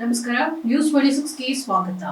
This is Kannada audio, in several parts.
ನಮಸ್ಕಾರ. ನ್ಯೂಸ್ ಟ್ವೆಂಟಿ ಸಿಕ್ಸ್ಗೆ ಸ್ವಾಗತ.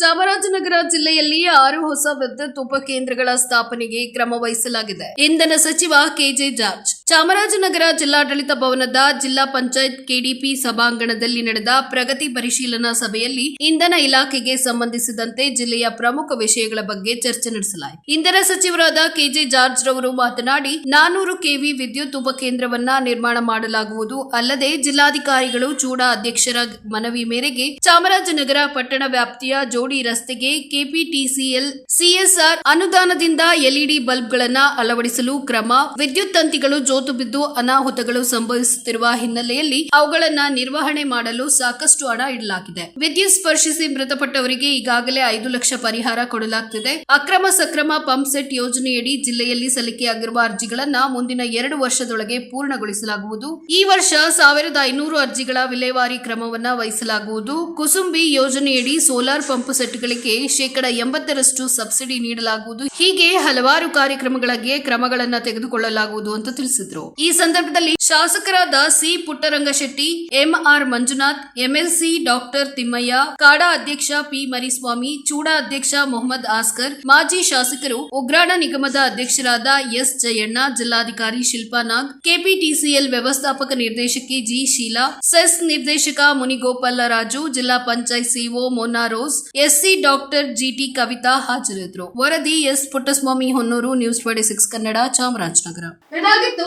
ಚಾಮರಾಜನಗರ ಜಿಲ್ಲೆಯಲ್ಲಿ ಆರು ಹೊಸ ವಿದ್ಯುತ್ ಉಪಕೇಂದ್ರಗಳ ಸ್ಥಾಪನೆಗೆ ಕ್ರಮ ವಹಿಸಲಾಗಿದೆ. ಇಂಧನ ಸಚಿವ ಕೆಜೆ ಜಾರ್ಜ್. ಚಾಮರಾಜನಗರ ಜಿಲ್ಲಾಡಳಿತ ಭವನದ ಜಿಲ್ಲಾ ಪಂಚಾಯತ್ ಕೆಡಿಪಿ ಸಭಾಂಗಣದಲ್ಲಿ ನಡೆದ ಪ್ರಗತಿ ಪರಿಶೀಲನಾ ಸಭೆಯಲ್ಲಿ ಇಂಧನ ಇಲಾಖೆಗೆ ಸಂಬಂಧಿಸಿದಂತೆ ಜಿಲ್ಲೆಯ ಪ್ರಮುಖ ವಿಷಯಗಳ ಬಗ್ಗೆ ಚರ್ಚೆ ನಡೆಸಲಾಯಿತು. ಇಂಧನ ಸಚಿವರಾದ ಕೆಜೆ ಜಾರ್ಜ್ ರವರು ಮಾತನಾಡಿ, ನಾನೂರು ಕೆವಿ ವಿದ್ಯುತ್ ಉಪಕೇಂದ್ರವನ್ನ ನಿರ್ಮಾಣ ಮಾಡಲಾಗುವುದು. ಅಲ್ಲದೆ ಜಿಲ್ಲಾಧಿಕಾರಿಗಳು ಚೂಡಾ ಅಧ್ಯಕ್ಷರ ಮನವಿ ಮೇರೆಗೆ ಚಾಮರಾಜನಗರ ಪಟ್ಟಣ ವ್ಯಾಪ್ತಿಯ ಜೋಡಿ ರಸ್ತೆಗೆ ಕೆಪಿಟಿಸಿಎಲ್, ಸಿಎಸ್ಆರ್ ಅನುದಾನದಿಂದ ಎಲ್ಇಡಿ ಬಲ್ಬ್ಗಳನ್ನು ಅಳವಡಿಸಲು ಕ್ರಮ, ವಿದ್ಯುತ್ ತಂತಿಗಳು ಜೋತು ಬಿದ್ದು ಅನಾಹುತಗಳು ಸಂಭವಿಸುತ್ತಿರುವ ಹಿನ್ನೆಲೆಯಲ್ಲಿ ಅವುಗಳನ್ನ ನಿರ್ವಹಣೆ ಮಾಡಲು ಸಾಕಷ್ಟು ಹಣ ಇಡಲಾಗಿದೆ. ವಿದ್ಯುತ್ ಸ್ಪರ್ಶಿಸಿ ಮೃತಪಟ್ಟವರಿಗೆ ಈಗಾಗಲೇ ಐದು ಲಕ್ಷ ಪರಿಹಾರ ಕೊಡಲಾಗುತ್ತಿದೆ ಅಕ್ರಮ ಸಕ್ರಮ ಪಂಪ್ ಸೆಟ್ ಯೋಜನೆಯಡಿ ಜಿಲ್ಲೆಯಲ್ಲಿ ಸಲ್ಲಿಕೆಯಾಗಿರುವ ಅರ್ಜಿಗಳನ್ನ ಮುಂದಿನ ಎರಡು ವರ್ಷದೊಳಗೆ ಪೂರ್ಣಗೊಳಿಸಲಾಗುವುದು. ಈ ವರ್ಷ ಸಾವಿರದ ಐನೂರು ಅರ್ಜಿಗಳ ವಿಲೇವಾರಿ ಕ್ರಮವನ್ನ ವಹಿಸಲಾಗುವುದು. ಕುಸುಂಬಿ ಯೋಜನೆಯಡಿ ಸೋಲಾರ್ ಪಂಪ್ ಸೆಟ್ಗಳಿಗೆ ಶೇಕಡ ಎಂಬತ್ತರಷ್ಟು ಸಬ್ಸಿಡಿ ನೀಡಲಾಗುವುದು. ಹೀಗೆ ಹಲವಾರು ಕಾರ್ಯಕ್ರಮಗಳಿಗೆ ಕ್ರಮಗಳನ್ನು ತೆಗೆದುಕೊಳ್ಳಲಾಗುವುದು ಅಂತ ತಿಳಿಸಿದ್ರು ಈ ಸಂದರ್ಭದಲ್ಲಿ ಶಾಸಕರಾದ C. Puttarangashetty MR Manjunath MLC doctor Thimmaiah, ಕಾಡಾ ಅಧ್ಯಕ್ಷ ಪಿ. ಮರಿಸ್ವಾಮಿ, ಚೂಡಾ ಅಧ್ಯಕ್ಷ ಮೊಹಮ್ಮದ್ ಆಸ್ಕರ್, ಮಾಜಿ ಶಾಸಕರು ಉಗ್ರಾಣ ನಿಗಮದ ಅಧ್ಯಕ್ಷರಾದ ಎಸ್. ಜಯಣ್ಣ, ಜಿಲ್ಲಾಧಿಕಾರಿ ಶಿಲ್ಪಾ ನಾಗ್, ಕೆಪಿಟಿಸಿಎಲ್ ವ್ಯವಸ್ಥಾಪಕ ನಿರ್ದೇಶಕಿ ಜಿ. ಶೀಲಾ, ಸೆಸ್ ನಿರ್ದೇಶಕ ಮುನಿಗೋಪಾಲ ರಾಜು, ಜಿಲ್ಲಾ panchayat CO Mona Rose SC doctor GT Kavitha ಹಾಜರಿದ್ದರು ವರದಿ S. Puttaswamy Honnur, news twenty six Kannada, Chamarajanagar. ಇದಾಗಿತ್ತು